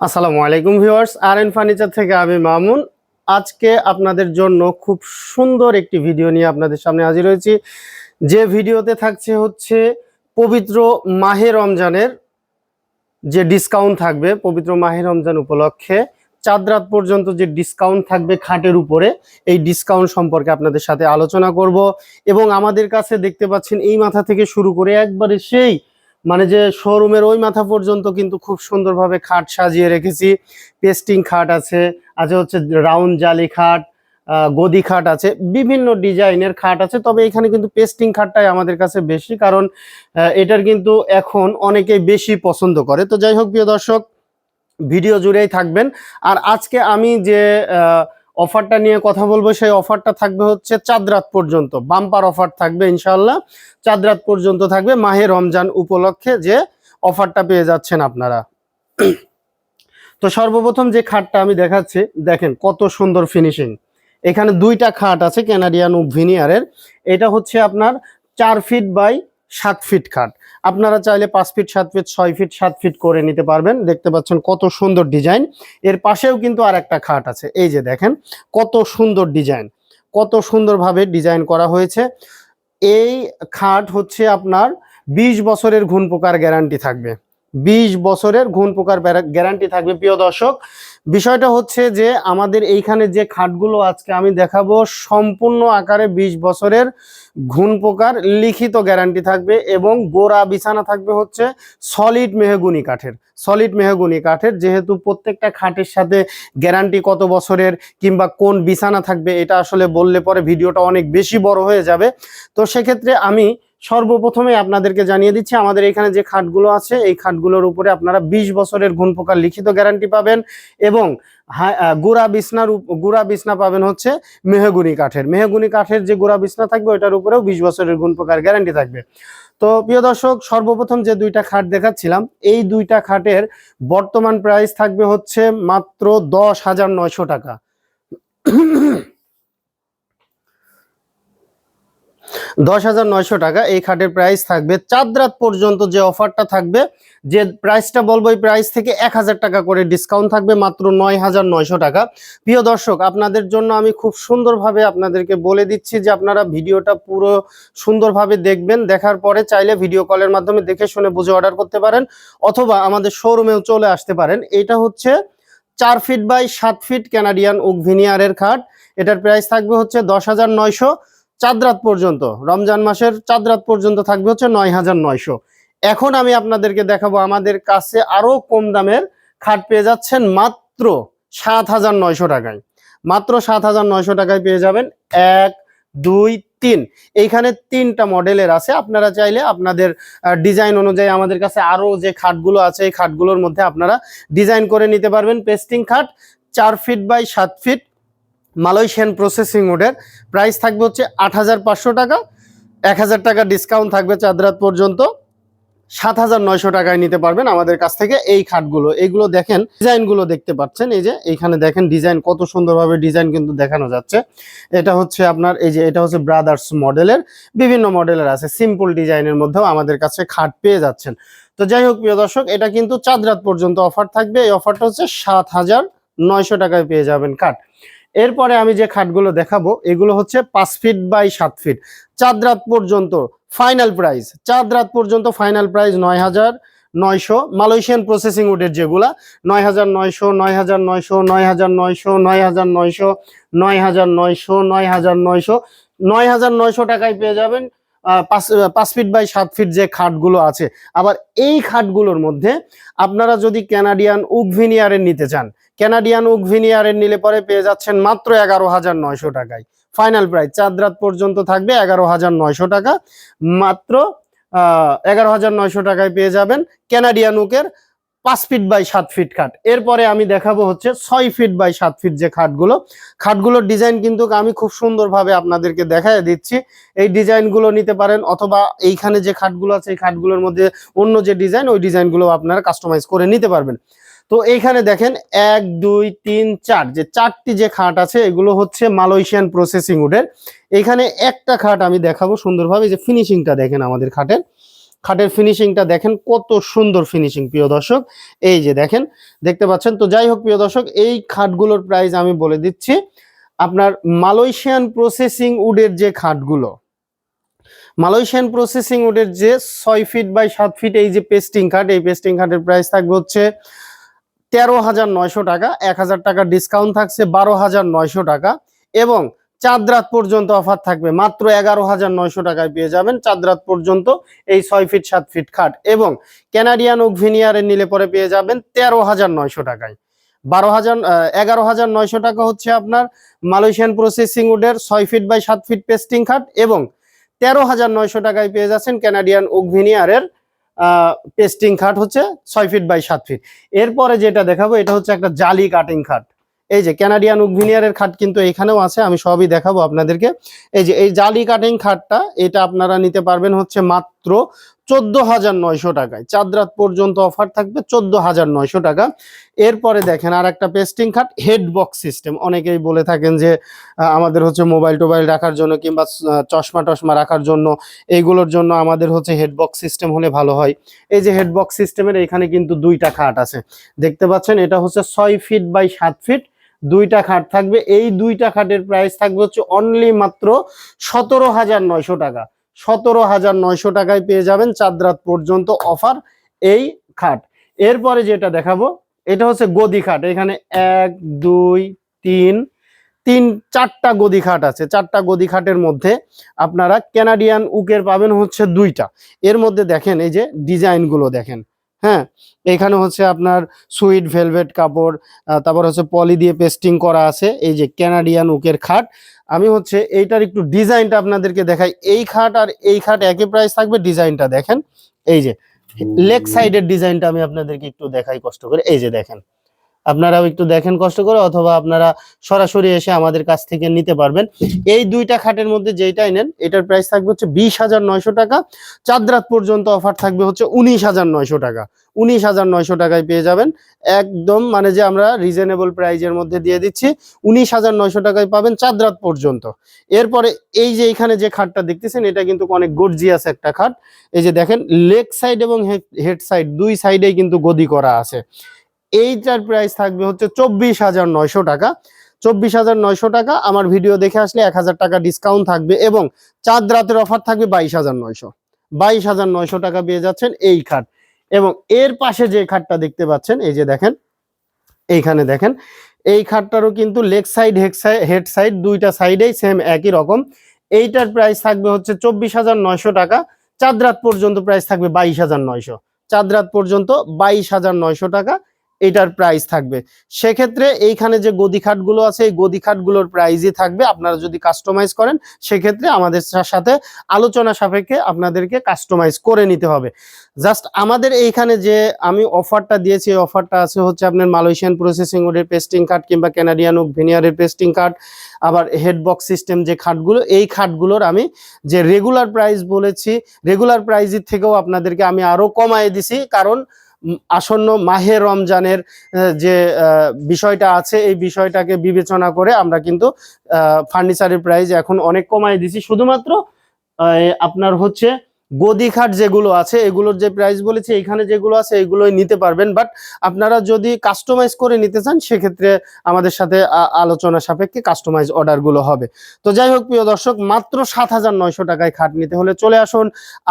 আসসালামু আলাইকুম ভিউয়ার্স আর N furniture থেকে আমি মামুন। আজকে আপনাদের জন্য খুব সুন্দর একটি ভিডিও নিয়ে আপনাদের সামনে হাজির হয়েছি। যে ভিডিওতে থাকছে হচ্ছে পবিত্র মাহে রমজানের যে ডিসকাউন্ট থাকবে, পবিত্র মাহে রমজান উপলক্ষে চাঁদ রাত পর্যন্ত যে ডিসকাউন্ট থাকবে খাটের উপরে, এই ডিসকাউন্ট সম্পর্কে আপনাদের সাথে আলোচনা করব। এবং আমাদের কাছে দেখতে পাচ্ছেন, এই মাথা থেকে শুরু করে একবারে সেই মানে যে শোরুমের ওই মাথা পর্যন্ত কিন্তু খুব সুন্দরভাবে খাট সাজিয়ে রেখেছি। পেস্টিং খাট আছে আছে হচ্ছে রাউন্ড জালি খাট গদি খাট আছে, বিভিন্ন ডিজাইনের খাট আছে। তবে এখানে কিন্তু পেস্টিং খাটটাই আমাদের কাছে বেশি কারণ এটার কিন্তু এখন অনেকেই বেশি পছন্দ করে। তো যাই হোক, প্রিয় দর্শক, ভিডিও জুড়েই থাকবেন। আর আজকে আমি যে অফারটা নিয়ে কথা বলব, সেই অফারটা থাকবে হচ্ছে চাঁদ রাত পর্যন্ত। বাম্পার অফার থাকবে ইনশাল্লাহ চাঁদ রাত পর্যন্ত থাকবে মাহে রমজান উপলক্ষে যে অফারটা পেয়ে যাচ্ছেন আপনারা। তো সর্বপ্রথম যে খাটটা আমি দেখাচ্ছি, দেখেন কত সুন্দর ফিনিশিং। এখানে দুইটা খাট আছে, ক্যানাডিয়ান ভিনিয়ারের। এটা হচ্ছে আপনার চার ফিট বাই সাত ফিট খাট। আপনারা চাইলে পাঁচ ফিট সাত ফিট ছয় ফিট সাত ফিট করে নিতে পারবেন। দেখতে পাচ্ছেন কত সুন্দর ডিজাইন এর পাশেও কিন্তু আর একটা খাট আছে। এই যে দেখেন, কত সুন্দর ডিজাইন কত সুন্দরভাবে ডিজাইন করা হয়েছে। এই খাট হচ্ছে আপনার বিশ বছরের ঘুণ পোকার গ্যারান্টি থাকবে। বিশ বছরের ঘুণ পোকার গ্যারান্টি থাকবে। প্রিয় দর্শক, বিষয়টা হচ্ছে যে আমাদের এইখানে যে খাটগুলো আজকে আমি দেখাবো, সম্পূর্ণ আকারে বিশ বছরের ঘুণ পোকার লিখিত গ্যারান্টি থাকবে এবং গোড়া বিছানা থাকবে হচ্ছে সলিড মেহগুনি কাঠের। সলিড মেহগুনি কাঠের যেহেতু প্রত্যেকটা খাটের সাথে গ্যারান্টি কত বছরের কিংবা কোন বিছানা থাকবে, এটা আসলে বললে পরে ভিডিওটা অনেক বেশি বড় হয়ে যাবে। তো সেক্ষেত্রে আমি সর্বপ্রথমে আপনাদেরকে জানিয়ে দিচ্ছি, আমাদের এখানে যে খাটগুলো আছে, এই খাটগুলোর উপরে আপনারা বিশ বছরের ঘুণ পোকার লিখিত গ্যারান্টি পাবেন এবং গুড়া বিছনার গুড়া বিছনা পাবেন হচ্ছে মেহগুনি কাঠের। মেহগুনি কাঠের যে গুড়া বিছনা থাকবে, ওইটার উপরেও বিশ বছরের গুণ প্রকার গ্যারান্টি থাকবে। তো প্রিয় দর্শক, সর্বপ্রথম যে দুইটা খাট দেখাচ্ছিলাম, এই দুইটা খাটের বর্তমান প্রাইস থাকবে হচ্ছে মাত্র দশ হাজার নয়শো টাকা। দশ হাজার নয়শো টাকা। এই খাটের প্রাইস থাকবে চাঁদ রাত পর্যন্ত যে অফারটা থাকবে, যে প্রাইসটা বলব, এই প্রাইস থেকে এক হাজার টাকা করে ডিসকাউন্ট থাকবে মাত্র নয় হাজার নয়শো টাকা। প্রিয় দর্শক, আপনাদের জন্য আমি খুব সুন্দরভাবে আপনাদেরকে বলে দিচ্ছি যে আপনারা ভিডিওটা পুরো সুন্দরভাবে দেখবেন। দেখার পরে চাইলে ভিডিও কলের মাধ্যমে দেখে শুনে বুঝে অর্ডার করতে পারেন অথবা আমাদের শোরুমেও চলে আসতে পারেন। এটা হচ্ছে চার ফিট বাই সাত ফিট ক্যানাডিয়ান ওক ভিনিয়ারের খাট। এটার প্রাইস থাকবে হচ্ছে দশ হাজার নয়শো। চাঁদরাত পর্যন্ত, রমজান মাসের চাঁদরাত পর্যন্ত থাকবে হচ্ছে নয় হাজার নয়শো। এখন আমি আপনাদেরকে দেখাবো, আমাদের কাছে আরও কম দামের খাট পেয়ে যাচ্ছেন মাত্র সাত হাজার নয়শো টাকায়। মাত্র সাত হাজার নয়শো টাকায় পেয়ে যাবেন এক, দুই, তিন। এইখানে তিনটা মডেলের আছে, আপনারা চাইলে আপনাদের ডিজাইন অনুযায়ী আমাদের কাছে আরও যে খাটগুলো আছে, এই খাটগুলোর মধ্যে আপনারা ডিজাইন করে নিতে পারবেন। পেস্টিং খাট চার ফিট বাই সাত ফিট মালয়েশিয়ান প্রসেসিং মোডের প্রাইস থাকবে হচ্ছে আট হাজার পাঁচশো টাকা। এক হাজার টাকা ডিসকাউন্ট থাকবে চাঁদরাত পর্যন্ত। সাত হাজার নয়শো টাকায় নিতে পারবেন আমাদের কাছ থেকে এই খাটগুলো। এইগুলো দেখেন, ডিজাইনগুলো দেখতে পাচ্ছেন। এই যে এইখানে দেখেন ডিজাইন কত সুন্দরভাবে ডিজাইন কিন্তু দেখানো যাচ্ছে। এটা হচ্ছে আপনার, এই যে এটা হচ্ছে ব্রাদার্স মডেলের, বিভিন্ন মডেলের আছে। সিম্পল ডিজাইনের মধ্যেও আমাদের কাছে খাট পেয়ে যাচ্ছেন। তো যাই হোক, প্রিয় দর্শক, এটা কিন্তু চাঁদরাত পর্যন্ত অফার থাকবে। এই অফারটা হচ্ছে সাত হাজার নয়শো টাকায় পেয়ে যাবেন খাট। এরপরে আমি যে খাটগুলো দেখাবো, এগুলো হচ্ছে পাঁচ ফিট বাই সাত ফিট চাঁদ রাত পর্যন্ত ফাইনাল প্রাইস চাঁদ রাত পর্যন্ত ফাইনাল প্রাইস নয় হাজার নয়শো। মালয়েশিয়ান প্রসেসিং উডের যেগুলা নয় হাজার নয়শো নয় হাজার নয়শো নয় হাজার নয়শো নয় হাজার নয়শো নয় হাজার নয়শো নয় হাজার নয়শো। নয় হাজার নয়শো টাকায় পেয়ে যাবেন পাঁচ ফিট বাই সাত ফিট যে খাটগুলো আছে। আবার এই খাটগুলোর মধ্যে আপনারা যদি ক্যানাডিয়ান উকভিনিয়ারের নিতে চান ক্যানাডিয়ান উকভিনিয়ারের নিলে পরে পেয়ে যাচ্ছেন মাত্র এগারো হাজার নয়শো টাকায়। ফাইনাল প্রাইস চাঁদ রাত পর্যন্ত থাকবে এগারো হাজার নয়শো টাকা। মাত্র এগারো হাজার নয়শো টাকায় পেয়ে যাবেন ক্যানাডিয়ান উকের পাঁচ ফিট বাই সাত ফিট খাট। এরপরে আমি দেখাবো হচ্ছে ছয় ফিট বাই সাত ফিট যে খাটগুলো। খাটগুলোর ডিজাইন কিন্তু আমি খুব সুন্দরভাবে আপনাদেরকে দেখায় দিচ্ছি। এই ডিজাইনগুলো নিতে পারেন অথবা এইখানে যে খাটগুলো আছে, এই খাটগুলোর মধ্যে অন্য যে ডিজাইন ওই ডিজাইনগুলো আপনারা কাস্টমাইজ করে নিতে পারবেন। তো এইখানে দেখেন এক, দুই, তিন, চার, যে চারটি যে খাট আছে, এগুলো হচ্ছে মালয়েশিয়ান প্রসেসিং উডের এখানে একটা খাট আমি দেখাবো সুন্দরভাবে যে ফিনিশিংটা দেখেন আমাদের খাটের। খাটের ফিনিশিংটা দেখেন, কত সুন্দর ফিনিশিং প্রিয় দর্শক। এই যে দেখেন, দেখতে পাচ্ছেন তো, যাই হোক, প্রিয় দর্শক, এই খাটগুলোর প্রাইস আমি বলে দিচ্ছি। আপনার মালয়েশিয়ান প্রসেসিং উডের যে খাটগুলো মালয়েশিয়ান প্রসেসিং উডের যে ছয় ফিট বাই সাত ফিট এই যে পেস্টিং খাট, এই পেস্টিং খাটের প্রাইস থাকবে হচ্ছে তেরো হাজার নয়শো টাকা, এক হাজার টাকা ডিসকাউন্ট থাকছে বারো হাজার নয়শো টাকা। এবং চাঁদ রাত পর্যন্ত অফার থাকবে। মাত্র এগারো হাজার নয়শো টাকায় পেয়ে যাবেন চাঁদ রাত পর্যন্ত এই ছয় ফিট, সাত ফিট খাট এবং ক্যানাডিয়ান ওক ভিনিয়ারের নিলে পরে পেয়ে যাবেন তেরো হাজার নয়শো টাকায়। বারো হাজার এগারো হাজার নয়শো টাকা হচ্ছে আপনার মালয়েশিয়ান প্রসেসিং উডের ছয় ফিট বাই সাত ফিট পেস্টিং খাট এবং তেরো হাজার নয়শো টাকায় পেয়ে যাচ্ছেন ক্যানাডিয়ান ওক ভিনিয়ারের পেস্টিং খাট হচ্ছে ছয় ফিট বাই সাত ফিট। এরপরে যেটা দেখাবো, এটা হচ্ছে একটা জালি কাটিং খাট। এই যে ক্যানাডিয়ান উকভিনিয়ারের খাট কিন্তু এখানেও আছে, আমি সবই দেখাবো আপনাদেরকে। এই যে এই জালি কাটিং খাটটা, এটা আপনারা নিতে পারবেন হচ্ছে মাত্র চোদ্দ হাজার নয়শো টাকায়। চাঁদরাত পর্যন্ত অফার থাকবে চোদ্দ হাজার নয়শো টাকা। এরপরে দেখেন আর একটা পেস্টিং খাট হেড বক্স সিস্টেম অনেকেই বলে থাকেন যে আমাদের হচ্ছে মোবাইল টোবাইল রাখার জন্য কিংবা চশমা টশমা রাখার জন্য এইগুলোর জন্য আমাদের হচ্ছে হেড বক্স সিস্টেম হলে ভালো হয়। এই যে হেড বক্স সিস্টেমের এখানে কিন্তু দুইটা খাট আছে। দেখতে পাচ্ছেন, এটা হচ্ছে ছয় ফিট বাই সাত ফিট দুইটা খাট থাকবে। এই দুইটা খাটের প্রাইস থাকবে হচ্ছে অনলি মাত্র সতেরো হাজার নয়শো টাকা। সতেরো হাজার নয়শো টাকায় পেয়ে যাবেন চাঁদরাত পর্যন্ত অফার এই খাট। এরপরে যেটা দেখাবো, এটা হচ্ছে গদি খাট। এখানে এক, দুই, তিন তিন, চারটা গদি খাট আছে। চারটা গদি খাটের মধ্যে আপনারা ক্যানাডিয়ান উকের পাবেন হচ্ছে দুইটা। এর মধ্যে দেখেন, এই যে ডিজাইনগুলো দেখেন। হ্যাঁ এখানে হচ্ছে আপনার সুইট ভেলভেট কাপড় তারপর হচ্ছে পলি দিয়ে পেস্টিং করা আছে, এই যে ক্যানাডিয়ান উকের খাট। আমি হচ্ছে এইটার একটু ডিজাইনটা আপনাদেরকে দেখাই। এই খাট আর এই খাট একই প্রাইস থাকবে, ডিজাইনটা দেখেন। এই যে, লেগ সাইডের ডিজাইনটা আমি আপনাদেরকে একটু দেখাই কষ্ট করে। এই যে দেখেন। আপনারাও একটু দেখেন কষ্ট করে, অথবা আপনারা সরাসরি এসে আমাদের কাছ থেকে নিতে পারবেন। এই দুইটা খাটের মধ্যে যেটাই নেন, এটার প্রাইস থাকবে হচ্ছে বিশ হাজার নয়শো টাকা। চাঁদরাত পর্যন্ত অফার থাকবে হচ্ছে উনিশ হাজার নয়শো টাকা। উনিশ হাজার নয়শো টাকায় পেয়ে যাবেন। একদম মানে যে আমরা রিজনেবল প্রাইজের মধ্যে দিয়ে দিচ্ছি, উনিশ হাজার নয়শো টাকায় পাবেন চাঁদরাত পর্যন্ত। এরপরে এই যে এখানে যে খাটটা দেখতেছেন, এটা কিন্তু অনেক গর্জিয়াস একটা খাট। এই যে দেখেন লেগ সাইড এবং হেড সাইড দুই সাইডেই কিন্তু গদি করা আছে। এইটার প্রাইস থাকবে হচ্ছে চব্বিশ হাজার নয়শো টাকা। চব্বিশ হাজার নয়শো টাকা, আমার ভিডিও দেখে আসলে এক হাজার টাকা ডিসকাউন্ট থাকবে এবং চাঁদ রাতের অফার থাকবে বাইশ হাজার নয়শো। বাইশ হাজার নয়শো টাকা পেয়ে যাচ্ছেন এই খাট। এবং এর পাশে যে খাটটা দেখতে পাচ্ছেন, এই যে দেখেন, এইখানে দেখেন, এই খাটটারও কিন্তু লেগ সাইড হেড সাইড দুইটা সাইডেই সেম একই রকম। এইটার প্রাইস থাকবে হচ্ছে চব্বিশ হাজার নয়শো টাকা। চাঁদ রাত পর্যন্ত প্রাইস থাকবে বাইশ হাজার নয়শো। চাঁদ রাত পর্যন্ত বাইশ হাজার নয়শো টাকা। এটার প্রাইস থাকবে। সেক্ষেত্রে এইখানে যে গদি খাটগুলো আছে, এই গদি খাটগুলোর প্রাইসই থাকবে। আপনারা যদি কাস্টমাইজ করেন, সেক্ষেত্রে আমাদের সাথে আলোচনা সাপেক্ষে আপনাদেরকে কাস্টমাইজ করে নিতে হবে। জাস্ট আমাদের এইখানে যে আমি অফারটা দিয়েছি, এই অফারটা আছে হচ্ছে আপনার মালয়েশিয়ান প্রসেসিং ওডের পেস্টিং কার্ড কিংবা ক্যানাডিয়ান ওক ভিনিয়ারের পেস্টিং কার্ড আবার হেডবক্স সিস্টেম যে খাটগুলো, এই খাটগুলোর আমি যে রেগুলার প্রাইস বলেছি রেগুলার প্রাইসের থেকেও আপনাদেরকে আমি আরও কমায় দিছি। কারণ আসন্ন মাহে রমজানের যে বিষয়টা আছে, এই বিষয়টাকে বিবেচনা করে আমরা কিন্তু ফার্নিচারের প্রাইস এখন অনেক কমাই দিছি। শুধুমাত্র আপনার হচ্ছে গদি খাট যেগুলো আছে, এগুলোর যে প্রাইস বলেছি, এখানে যেগুলো আছে, এগুলোই নিতে পারবেন। বাট আপনারা যদি কাস্টমাইজ করে নিতে চান, সেক্ষেত্রে আমাদের সাথে আলোচনা সাপেক্ষে কাস্টমাইজ অর্ডারগুলো হবে। তো যাই হোক, প্রিয় দর্শক, মাত্র সাত হাজার নয়শো টাকায় খাট নিতে হলে চলে আসুন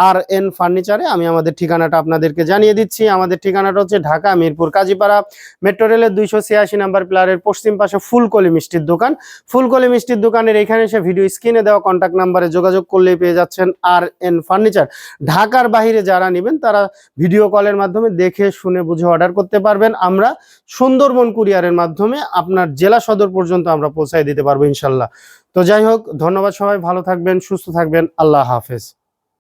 আর এন ফার্নিচারে আমি আমাদের ঠিকানাটা আপনাদেরকে জানিয়ে দিচ্ছি। আমাদের ঠিকানাটা হচ্ছে ঢাকা মিরপুর কাজীপাড়া। মেট্রো রেলের দুইশো ছিয়াশি নাম্বার প্লারের পশ্চিম পাশে ফুলকলি মিষ্টির দোকান। ফুলকলি মিষ্টির দোকানের এখানে এসে ভিডিও স্ক্রিনে দেওয়া কন্ট্যাক্ট নাম্বারে যোগাযোগ করলেই পেয়ে যাচ্ছেন আর এন ফার্নিচার ঢাকার বাহিরে যারা নেবেন, তারা ভিডিও কলের মাধ্যমে দেখে, শুনে, বুঝে অর্ডার করতে পারবেন। আমরা সুন্দরবন কুরিয়ারের মাধ্যমে আপনার জেলা সদর পর্যন্ত আমরা পৌঁছায় দিতে পারব ইনশাল্লাহ। তো যাই হোক, ধন্যবাদ সবাই, ভালো থাকবেন, সুস্থ থাকবেন, আল্লাহ হাফেজ।